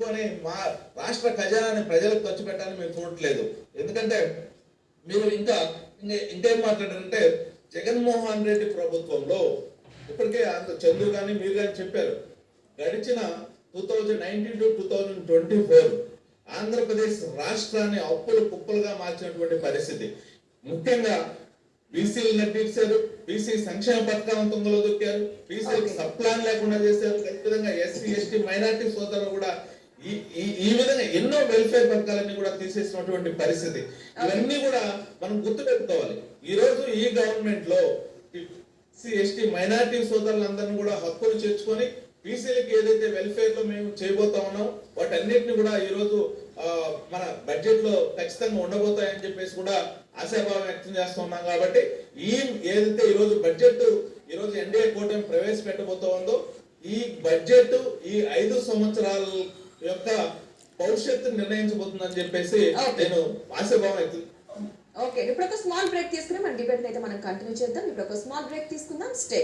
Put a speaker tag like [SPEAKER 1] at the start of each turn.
[SPEAKER 1] కొని మా రాష్ట్ర ఖజానాన్ని ప్రజలకు ఖర్చు పెట్టాలని మేము చూడట్లేదు. ఎందుకంటే మీరు ఇంకా ఇంకా ఇంకేం మాట్లాడారంటే జగన్మోహన్ రెడ్డి ప్రభుత్వంలో ఇప్పటికే అంత చంద్రు కానీ మీరు కానీ చెప్పారు. గడిచిన two thousand nineteen to two thousand twenty four Andhra Pradesh రాష్ట్రాన్ని అప్పులు కుప్పలుగా మార్చినటువంటి పరిస్థితి. ముఖ్యంగా బీసీలు నటించారు బీసీ సంక్షేమ పథకాలను తొంగలో దొక్కారు. బీసీలకు సబ్ ప్లాన్ లేకుండా చేశారు. అదేవిధంగా ఎస్సీ ఎస్టీ మైనార్టీ సోదరులు కూడా ఈ ఈ- ఈ విధంగా ఎన్నో వెల్ఫేర్ పథకాలన్నీ కూడా తీసేసినటువంటి పరిస్థితి. ఇవన్నీ కూడా మనం గుర్తుపెట్టుకోవాలి. ఈ రోజు ఈ గవర్నమెంట్లో ఎస్సీ ఎస్టీ మైనార్టీ సోదరులందరినీ కూడా హక్కులు చేర్చుకొని బీసీలకి ఏదైతే వెల్ఫేర్లో మేము చేయబోతా ఉన్నాం వాటన్నిటిని కూడా ఈ రోజు మన బడ్జెట్లో ఖచ్చితంగా ఉండబోతాయని చెప్పేసి కూడా ఆశాభావం వ్యక్తం చేస్తూ ఉన్నాం కాబట్టి ఈ ఏదైతే ఈ రోజు బడ్జెట్ ఈ రోజు ఎన్డీఏ కూటమి ప్రవేశపెట్టబోతా ఉందో ఈ బడ్జెట్ ఈ ఐదు సంవత్సరాల యొక్క భవిష్యత్తు నిర్ణయించబోతుందని చెప్పేసి. నేను ఆశాభావం వ్యక్తం
[SPEAKER 2] ఓకే ఇప్పుడు ఒక స్మాల్ బ్రేక్ తీసుకుని మన డిబేట్ అయితే మనం కంటిన్యూ చేద్దాం. ఇప్పుడు ఒక స్మాల్ బ్రేక్ తీసుకుందాం. స్టే